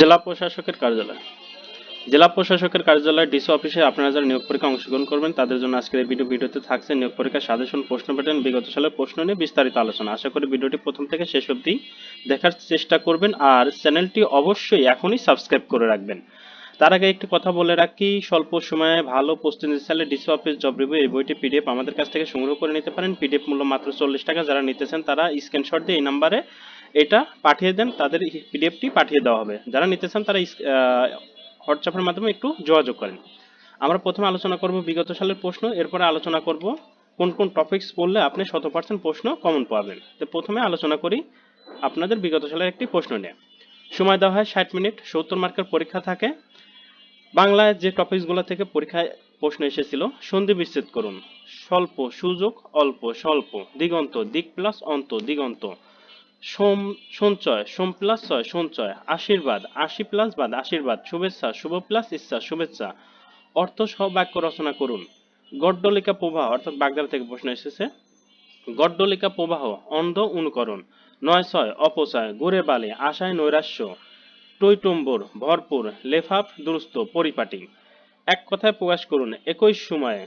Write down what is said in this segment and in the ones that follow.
জেলা প্রশাসকের কার্যালয়। জেলা প্রশাসকের কার্যালয় ডিসি অফিসে আপনারা যারা নিয়োগ পরীক্ষা অংশগ্রহণ করবেন, তাদের জন্য আজকের এই ভিডিও ভিডিওতে থাকছে নিয়োগ পরীক্ষার সাজেশন, প্রশ্ন প্যাটার্ন, বিগত সালের প্রশ্ন নিয়ে বিস্তারিত আলোচনা। আশা করি ভিডিওটি প্রথম থেকে শেষ অবধি দেখার চেষ্টা করবেন আর চ্যানেলটি অবশ্যই এখনই সাবস্ক্রাইব করে রাখবেন। তার আগে একটি কথা বলে রাখি, স্বল্প সময়ে ভালো প্রস্তুতি চাইলে ডিসি অফিস জব রিভিউ এই বইটি পিডিএফ আমাদের কাছ থেকে সংগ্রহ করে নিতে পারেন। পিডিএফ মূল্য মাত্র চল্লিশ টাকা। যারা নিতেছেন তারা স্ক্রিনশট দিয়ে এই নাম্বারে এটা পাঠিয়ে দেন, তাদের পিডিএফটি পাঠিয়ে দেওয়া হবে। যারা নিতে চান তারা হোয়াটসঅ্যাপের মাধ্যমে একটু যোগাযোগ করেন। আমরা প্রথমে আলোচনা করব বিগত সালের প্রশ্ন, এরপরে আলোচনা করব কোন কোন টপিকস পড়লে আপনি শত পার্সেন্ট প্রশ্ন কমন পাবেন। তো প্রথমে আলোচনা করি আপনাদের বিগত সালের একটি প্রশ্ন নিয়ে। সময় দেওয়া হয় ষাট মিনিট, সত্তর মার্কের পরীক্ষা থাকে। বাংলায় যে টপিকসগুলো থেকে পরীক্ষায় প্রশ্ন এসেছিল, সন্ধি বিচ্ছেদ করুন। স্বল্প সুযোগ, অল্প, স্বল্প, দিগন্ত, দিক প্লাস অন্ত, দিগন্ত। সোম সঞ্চয় সোম প্লাস ছয় সঞ্চয় আশীর্বাদ, আশি প্লাস বাদ, আশীর্বাদ, শুভেচ্ছা, শুভ প্লাস ইচ্ছা, শুভেচ্ছা। অর্থ সহ বাক্য রচনা করুন। গড্ডলিকা প্রবাহ, অর্থাৎ বাগদারা থেকে প্রশ্ন এসেছে। গড্ডলিকা প্রবাহ, অন্ধ অনুকরণ। নয় ছয়, অপচয়, গুড়ে বালে, আশায় নৈরাশ্য। টৈটম্বর, ভরপুর, লেফাফ, দুরস্ত, পরিপাটি। এক কথায় প্রকাশ করুন, একই সময়ে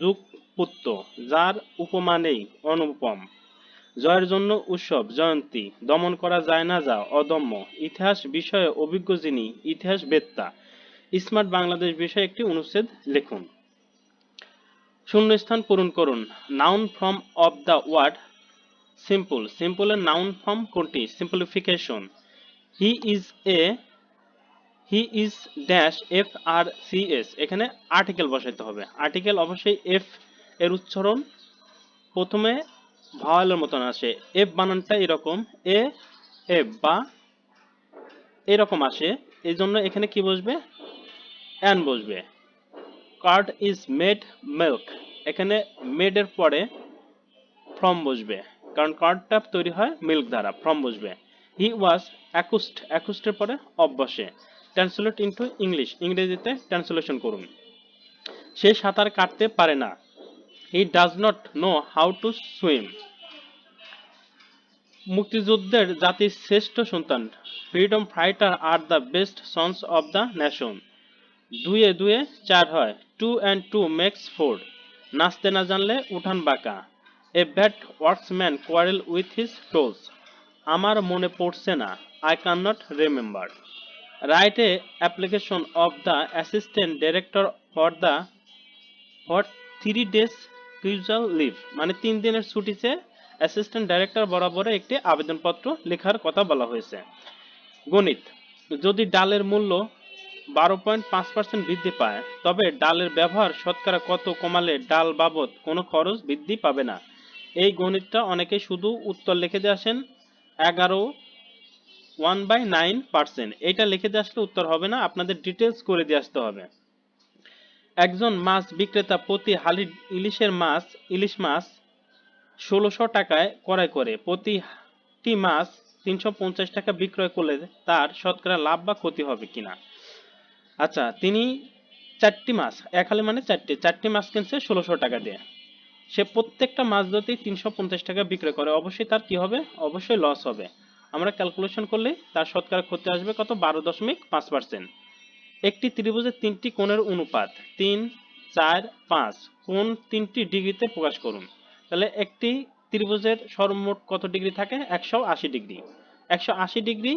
যুগপুত্র যার উপমানেই অনুপম। জয়ের জন্য উৎসব, জয়ন্তী, দমন করা যায় না যা অদম্য। ইতিহাস বিষয়ে অভিজ্ঞ যিনি, ইতিহাস বেত্তা। স্মার্ট বাংলাদেশ বিষয়ে একটি অনুচ্ছেদ লিখুন। শূন্যস্থান পূরণ করুন। Noun form of the word simple সিম্পলের নাউন ফর্ম কোনটি? Simplification he is a he is dash F R C S এখানে আর্টিকেল বসাইতে হবে। আর্টিকেল অবশ্যই এফ এর উচ্চারণ। প্রথমে ভাওয়ালের মতন আসে। এফ বানানটা এরকম, এ, এফ বা এরকম আসে। এই জন্য এখানে কি বসবে? অ্যান বসবে। Curd is made milk. এখানে মেড এর পরে ফ্রম বসবে। কারণ কার্ডটা তৈরি হয় মিল্ক দ্বারা, ফ্রম বসবে। হি ওয়াজ অ্যাকুস্ট অ্যাকুস্টের পরে অফ বসে ট্রান্সলেট ইন্টু ইংলিশ। ইংরেজিতে ট্রান্সলেশন করুন। সে সাঁতার কাটতে পারে না। He does not know how to swim. মুক্তিযুদ্ধের জাতির শ্রেষ্ঠ সন্তান freedom fighter R the best sons of the nation দুয়ে দুয়ে চার হয় two and two makes four নাচতে না জানলে উঠান বাঁকা। A bad workman quarrel with his tools আমার মনে পড়ছে না I can not remember right application of the assistant director for the for three days casual leave মানে তিন দিনের ছুটিতে অ্যাসিস্ট্যান্ট ডাইরেক্টর বরাবরে একটি আবেদনপত্র লেখার কথা বলা হয়েছে। গণিত, যদি ডালের মূল্য বারো পয়েন্ট পাঁচ পার্সেন্ট বৃদ্ধি পায়, তবে ডালের ব্যবহার শতকরা কত কমালে ডাল বাবদ কোনো খরচ বৃদ্ধি পাবে না? এই গণিতটা অনেকে শুধু উত্তর লিখে দিয়ে আসেন, এগারো ওয়ান বাই নাইন পার্সেন্ট। এইটা লিখে দিয়ে আসলে উত্তর হবে না, আপনাদের ডিটেলস করে দিয়ে আসতে হবে। একজন মাছ বিক্রেতা প্রতি হালি ইলিশের মাছ, ইলিশ মাছ ষোলোশো টাকায় ক্রয় করে। প্রতিটি মাছ তিনশো পঞ্চাশ টাকা বিক্রয় করলে তার শতকরা লাভ বা ক্ষতি হবে কিনা? আচ্ছা তিনি চারটি মাছ, এক হালি মানে চারটি। চারটি মাছ কিনছে ষোলোশো টাকা দিয়ে। সে প্রত্যেকটা মাছ যদি তিনশো পঞ্চাশ টাকা বিক্রয় করে, অবশ্যই তার কি হবে? অবশ্যই লস হবে। আমরা ক্যালকুলেশন করলে তার শতকরা ক্ষতি আসবে কত? বারো দশমিক পাঁচ পার্সেন্ট একটি ত্রিভুজের তিনটি কোণের অনুপাত তিন, চার, পাঁচ। কোন তিনটি ডিগ্রিতে প্রকাশ করুন। তাহলে একটি ত্রিভুজের সর্বমোট কত ডিগ্রি থাকে? একশো আশি ডিগ্রি। একশো আশি degree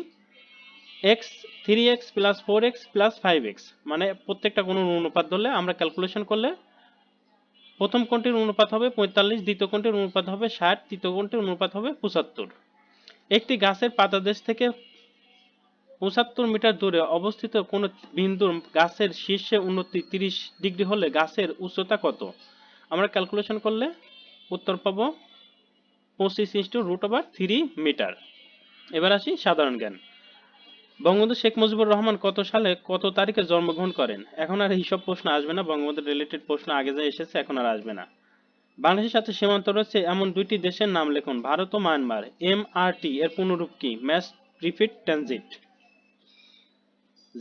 X three X plus four X plus five X মানে প্রত্যেকটা কোনো অনুপাত ধরলে আমরা ক্যালকুলেশন করলে প্রথম কোণটির অনুপাত হবে পঁয়তাল্লিশ, দ্বিতীয় কোণটির অনুপাত হবে ষাট, তৃতীয় কোণটির অনুপাত হবে পঁচাত্তর। একটি গাছের পাতাদেশ থেকে পঁচাত্তর মিটার দূরে অবস্থিত কোনো বিন্দুর গাছের শীর্ষে উন্নতি তিরিশ ডিগ্রি হলে গাছের উচ্চতা কত? আমরা ক্যালকুলেশন করলে উত্তর পাব পঁচিশ into root over three metre এবার আসি সাধারণ জ্ঞান। বঙ্গবন্ধু শেখ মুজিবুর রহমান কত সালে কত তারিখে জন্মগ্রহণ করেন? এখন আর এইসব প্রশ্ন আসবে না, বঙ্গবন্ধু রিলেটেড প্রশ্ন আগে যা এসেছে এখন আর আসবে না। বাংলাদেশের সাথে সীমান্ত রয়েছে এমন দুইটি দেশের নাম লিখুন, ভারত ও মায়ানমার। এম আর টি এর পুনরূপ কি? Mass repeat transit.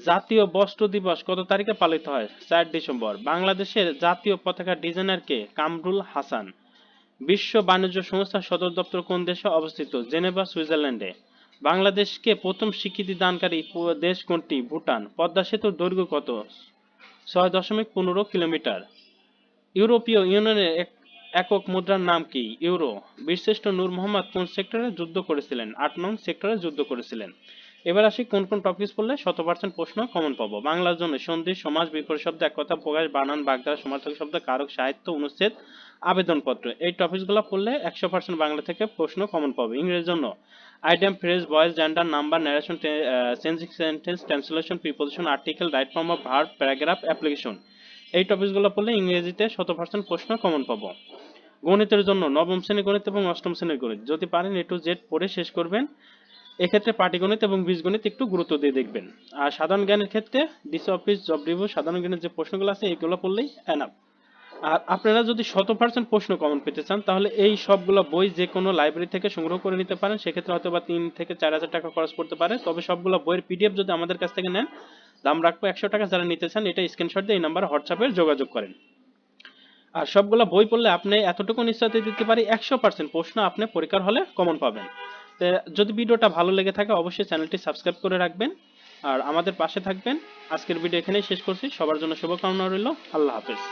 জাতীয় বস্ত্র দিবস কত তারিখে পালিত হয়? চার ডিসেম্বর। বাংলাদেশের জাতীয় পতাকা ডিজাইনার কে? কামরুল হাসান। বিশ্ব বাণিজ্য সংস্থার সদর দপ্তর কোন দেশে অবস্থিত? জেনেভা, সুইজারল্যান্ডে। বাংলাদেশকে প্রথম স্বীকৃতি দানকারী দেশ কোনটি? ভুটান। পদ্মা সেতুর দৈর্ঘ্য কত? ছয় দশমিক পনেরো কিলোমিটার। ইউরোপীয় ইউনিয়নের একক মুদ্রার নাম কি? ইউরো। বীরশ্রেষ্ঠ নূর মোহাম্মদ কোন সেক্টরে যুদ্ধ করেছিলেন? আট নং সেক্টরে যুদ্ধ করেছিলেন। এবার আসি কোন কোন টপিকস পড়লে শত পার্সেন্ট প্রশ্ন কমন পাবো। বাংলার জন্য সন্ধি, সমাজ, বিপরীত শব্দ এক কথা প্রকাশ, বানান, বাগধারা, সমার্থক শব্দ, কারক, সাহিত্য, অনুচ্ছেদ আবেদনপত্র। এই টপিকসগুলো পড়লে একশো পার্সেন্ট বাংলা থেকে প্রশ্ন কমন পাবে ইংরেজির জন্য। Item phrase voice gender number narration changing sentence translation preposition article right form of verb paragraph application এই টপিকসগুলো পড়লে ইংরেজিতে শত পার্সেন্ট প্রশ্ন কমন পাবো। গণিতের জন্য নবম শ্রেণির গণিত এবং অষ্টম শ্রেণির গণিত। যদি পারেন এ টু জেড পড়ে শেষ করবেন। এক্ষেত্রে পাটিগণিত এবং বীজগণিত একটু গুরুত্ব দিয়ে দেখবেন। আর সাধারণ জ্ঞানের ক্ষেত্রে ডিসি অফিস জব রিভিউ সাধারণ জ্ঞানের যে প্রশ্নগুলো আছে, এগুলো পড়লেই এনাফ আর আপনারা যদি শত পার্সেন্ট প্রশ্ন কমন পেতে চান, তাহলে এই সবগুলো বই যে কোনো লাইব্রেরি থেকে সংগ্রহ করে নিতে পারেন। সেক্ষেত্রে হয়তো বা তিন থেকে চার হাজার টাকা খরচ করতে পারে। তবে সবগুলো বইয়ের পিডিএফ যদি আমাদের কাছ থেকে নেন, দাম রাখব একশো টাকা। যারা নিতে চান, এটা স্ক্রিনশট দিয়ে এই নাম্বার হোয়াটসঅ্যাপে যোগাযোগ করেন। আর সবগুলো বই পড়লে আপনি এতটুকু নিশ্চয়তা দিতে পারি, একশো পার্সেন্ট প্রশ্ন আপনি পরীক্ষার হলে কমন পাবেন। তো যদি ভিডিওটা ভালো লেগে থাকে, অবশ্যই চ্যানেলটি সাবস্ক্রাইব করে রাখবেন। আর আমাদের পাশে থাকবেন। আজকের ভিডিও এখানেই শেষ করছি। সবার জন্য শুভকামনা রইল। আল্লাহ হাফেজ।